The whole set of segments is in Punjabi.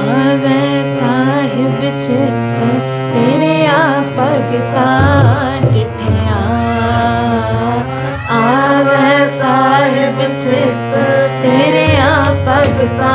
ਆਵੇ ਸਾਹਿਬ ਚਿੱਤ ਤੇਰੇ ਆ ਭਗਤਾ ਡਿਠਿਆ ਆਵੇ ਸਾਹਿਬ ਚਿੱਤ ਤੇਰੇ ਆ ਭਗਤਾ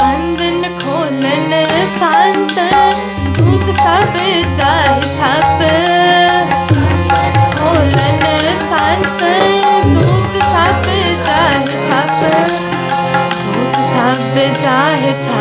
ਅੰਦਨ ਖੋਲਨ ਸੰਤ ਦੁਖ ਸਭ ਜਾਇ ਛਪ ਖੋਲਨ ਸੰਤ ਦੁਖ ਸਭ ਜਾਇ ਛਪ ਦੁਖ ਸਭ ਜਾਇ ਛਪ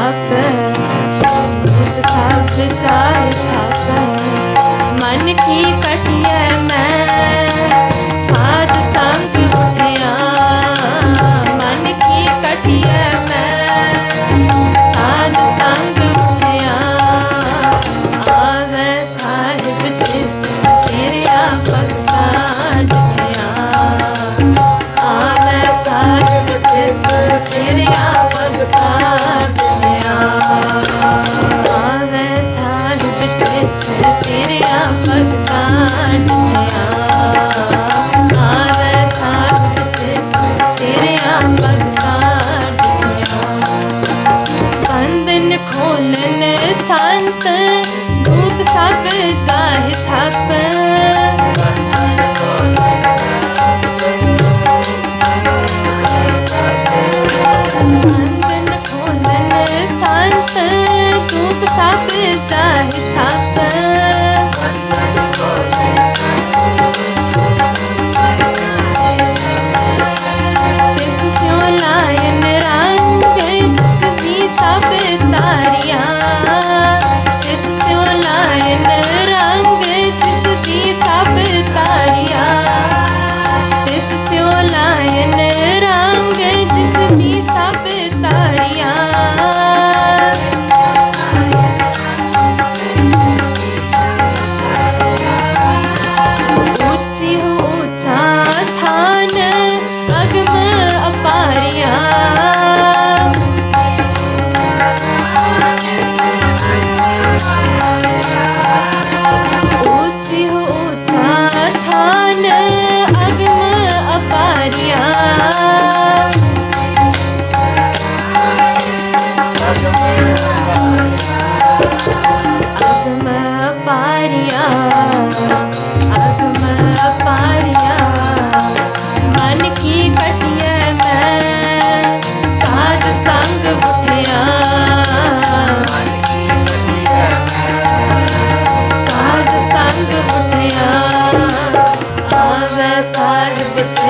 Krishna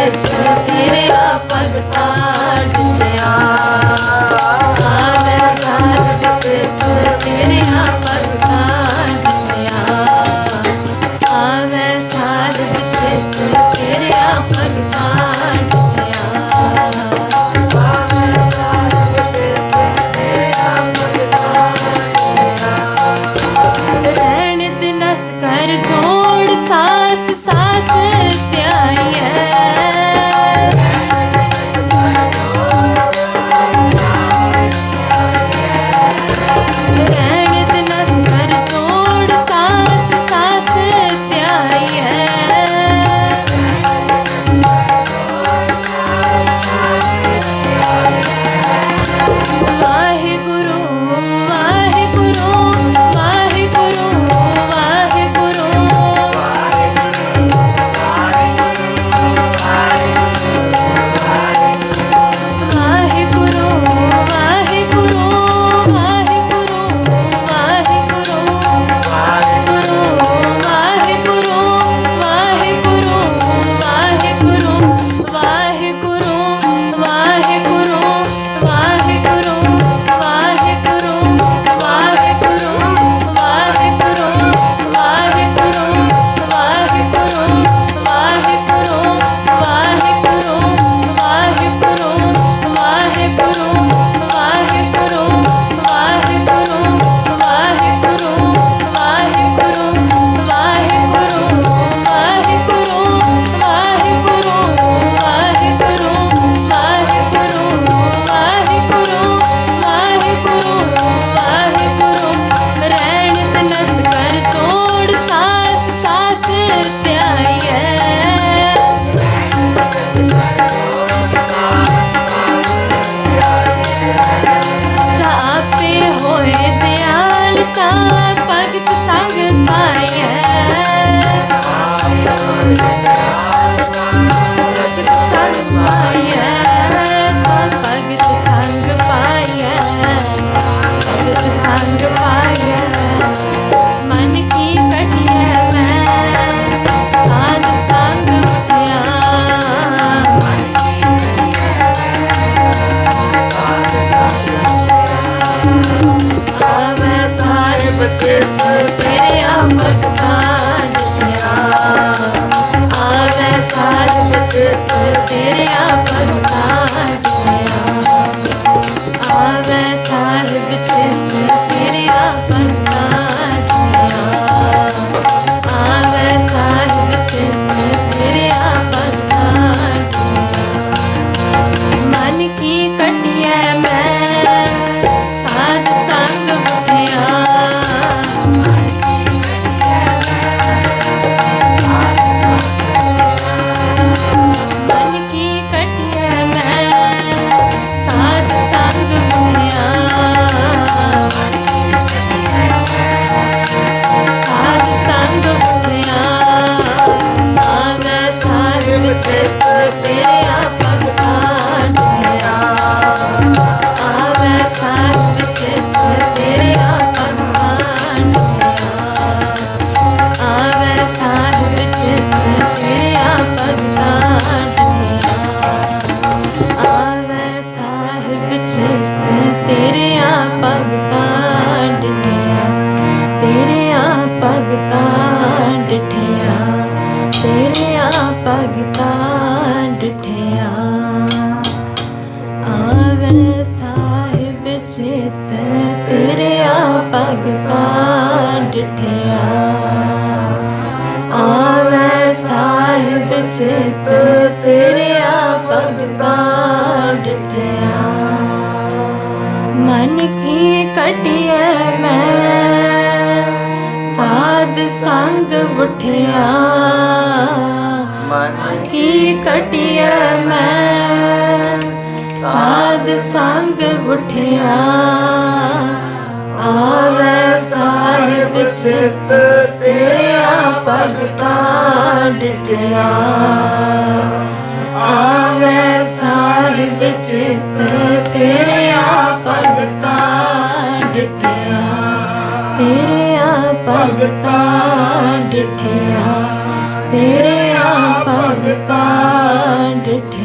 life. Hang fire, hang fire. या ਆਪਗ ਕਾਂਡਿਆ ਤੇਰੇ ਆਪਗ ਕਾਂਡਿਆ ਆਵੇ ਸਾਹਿਬ ਚਿਤ, ਤੇਰੇ ਆਪਗ ਕਾਂਡਿਆ ਆਵੇ ਸਾਹਿਬ ਚਿਤ, ਤੇਰੇ ਆਪਗ ਕਾਂਡਿਆ ਮਨ ਕੀ ਕਟੀ ਸੰਗ ਉਠਿਆ। ਮਨ ਕੀ ਕਟਿਐ ਮੈਂ? ਸਾਧ ਸੰਗ ਉਠਿਆ। ਆਵੇ ਸਾਹਿਬ ਚਿਤ ਤੇਰੇ ਆਪਗ ਕਾਂਡਿਆ ਆਵੇ ਸਾਹਿਬ ਚਿਤ ਤੇਰੇ ਆਪਗ ਕਾਂਡਿਆ ਤੇਰੇ ਆਪਗ ਕਾਂਡਿਆ ਤੇਰੇ ਆਪਗ ਕਾਂਡਿਆ